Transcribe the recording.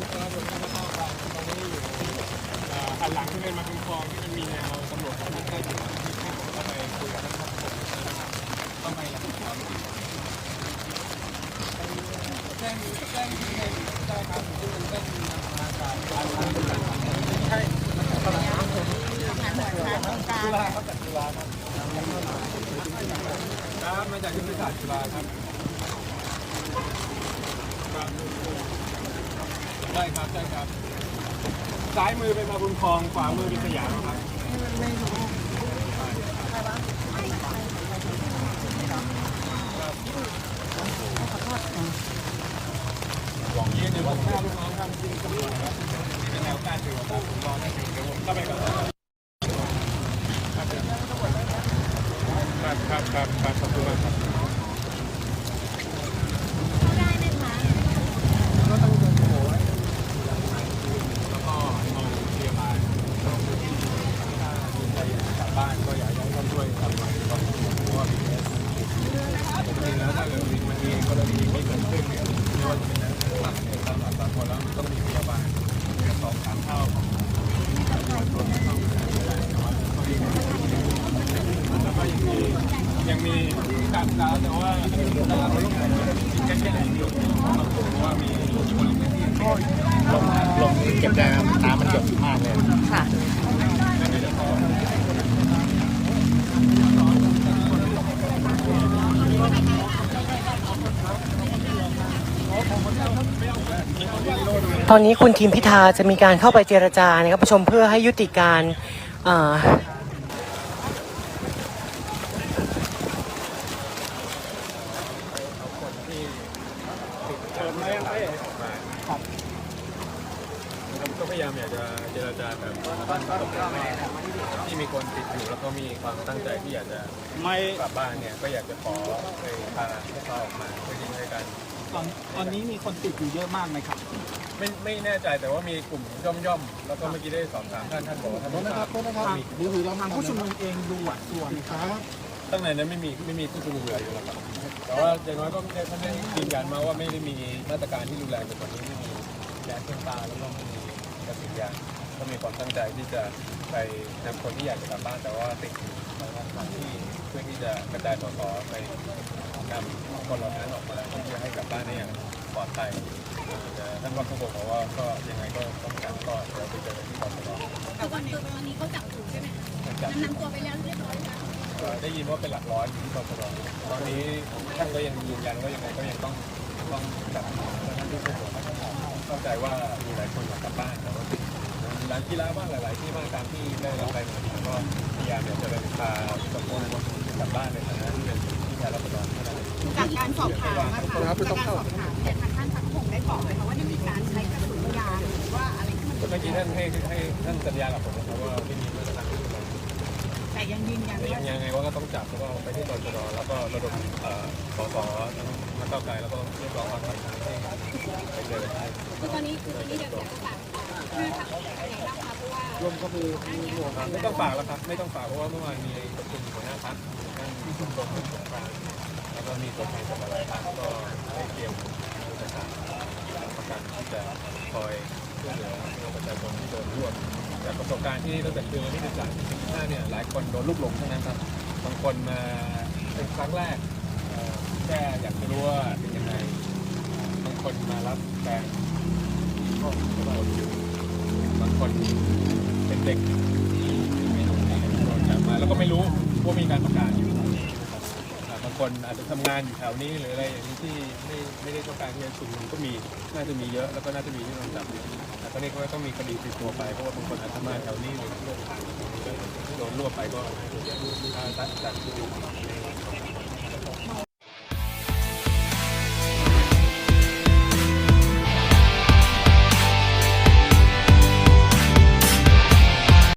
นะครับผมก็ข้าไปตที่อยู่หันหลังที่เป็นมาเป็นคองที่มันมีแนวตำรวจของท่านใกล้ถึงที่ให้ผมเข้าไปคุยกับท่านครับมนะครับทำไมล่ะครับแจ้งแจ้งที่ไหนได้ครับที่มันแจ้งทางการการทำการใช่ตลาดผมทำงานหน่วยาดองคารจุฬาครับจากจุาดครับมาจากที่บริษัร์จุฬาครับ ครับได้ครับได้ครับ ซ้ายมือเป็นมาบุญคลอง ขวามือเป็นสยามครับหวังยืนอยู่ว่าหน้าลูกน้องครับที่ตำรวจครับเป็นแนวการถือว่าผมรอหน้าถือเดี๋ยวผมเข้าไปก่อนครับครับครับครับขอบคุณมากครับ ได้ไหมคะ ก็ต้องเดินโผล่แล้วก็เอาพยาบาลถ้ากลับบ้านก็อยากให้ท่านช่วยทำไว้ก็เพราะว่ามีปกติแล้วถ้าเกิดมันมีกรณีอย่างนี้เกิดขึ้นเนี่ยไม่ว่าจะเป็นนักหลักเนี่ยตามหลักสากลแล้วมันต้องมีพยาบาลสองสามเท่าของประชาชนต้องแล้วก็ยังมียังมีการดาวแต่ว่าดาว ลงแค่แค่ไหนเดียวเพราะว่ามีคนในที่ลงลงเก็บน้ำน้ำมันหยดมากเลยค่ะ ตอนนี้คุณทีมพิธาจะมีการเข้าไปเจรจานะครับผู้ชมเพื่อให้ยุติการอ่า เชิญมายังไม่ ครับก็พยายามอยากจะเจรจาแบบบ้านตกลงที่มีคนติดอยู่แล้วก็มีความตั้งใจที่อยากจะไม่กลับบ้านเนี่ยก็อยากจะขอไปพาให้เขาออกมาเพื่อที่จะให้กันตอนตอนนี้มีคนติดอยู่เยอะมากไหมครับ ไม่ไม่แน่ใจแต่ว่ามีกลุ่มย่อมย่อมๆแล้วก็เมื่อกี้ได้สอบถามท่านท่านบอกว่าท่านไม่ทราบว่ามีดูคือเราทางผู้ชุมนุมเองดูหวาดกลัวครับ ตั้งในนั้นไม่มีไม่มีผู้ชุมนุมเหลืออยู่แล้วครับแต่ว่าอย่างน้อยก็ได้ท่านได้ยืนยันมาว่าไม่ได้มีมาตรการที่รุนแรงแบบนี้ไม่มีแก๊สเครื่องตาแล้วก็ไม่มีกระสุนยางก็มีความตั้งใจที่จะไปนำคนที่อยากจะกลับบ้านแต่ว่าติดอยู่ในสถานที่เพื่อที่จะกระจายสสไปนำคนเหล่านั้นออกมาเพื่อที่จะให้กลับบ้านได้อย่างปลอดภัยแต่ท่านก็เขาบอกว่าก็ยังไงก็ต้องการก็เดี๋ยวไปเจอกันที่กรทมแต่วันนี้ตอนนี้เขาจับถูกใช่ไหมคะจับนำตัวไปแล้วเรียบ ได้ยินว่าเป็นหลักร้อยอยู่ที่กรตอนนี้ท่านก็ยังยืนยันว่ายังไงก็ยังต้องต้องจับท่านที่เป็นห่วงนะครับเข้าใจว่ามีหลายคนอยากกลับบ้านแต่ว่าติดมีร้านกีฬาบ้างหลาย ๆ ที่บ้างตามที่ได้รับรายงานมาก็พยายามอยากจะไปพาทุกคนกลับบ้านในฐานะที่เป็นที่แทนรัฐบาลเท่านั้นจากการสอบถามนะคะจากการสอบถามเนี่ยทางท่านพักพงศ์ได้บอกไหมคะว่าได้มีการใช้กระสุนยางหรือว่าอะไรที่มันเมื่อกี้ท่านให้ให้ท่านสัญญากับผมนะครับว่าไม่มี แต่ยังยืนยันแต่ว่ายังไงว่าก็ต้องจับแล้วก็ไปที่ตชดแล้วก็ระดมเอ่อสสทั้งนักเก้าวไกลแล้วก็เรียกร้องความเป็นธรรมให้ไปเจอกันได้คือตอนนี้คือตอนนี้เดี๋ยวอยากจะฝากให้พักไหนบ้างคะเพราะว่ารวมก็คือมีหมวกไม่ต้องฝากแล้วครับ ไม่ต้องฝากเพราะว่าเมื่อวานมีประชุมหัวหน้าพักท่านมีสมรงสงกรานต์แล้วก็มีตัวแทนจากหลายพักก็ได้เตรียมเอกสารประกันที่จะคอยช่วยเหลือพี่น้องประชาชนที่โดนรวบ จากประสบการณ์ที่ตั้งแต่คืนวันที่13ถึง15เนี่ยหลายคนโดนลูกหลงทั้งนั้นครับบางคนมาเป็นครั้งแรกเอ่อแค่อยากจะรู้ว่าเป็นยังไงบางคนมารับแฟนก็โดนอยู่บางคนเป็นเด็กที่ไม่รู้ที่โดนจับมาแล้วก็ไม่รู้ว่ามีการางคนอาจจะทำงานอยู่แถวนี้หรืออะไรอย่างนี้ที่ไม่ไม่ได้ต้องการที่จะชุมนุมก็มีน่าจะมีเยอะแล้วก็น่าจะมีที่โดนจับแต่ก็นี่ก็ต้องมีคดีติดตัวไปเพราะว่าบางคนอาจจะมาแถวนี้หรือเรื่องทางโดนรวบไปก็น่าจะเยอะถ้าตัดจาก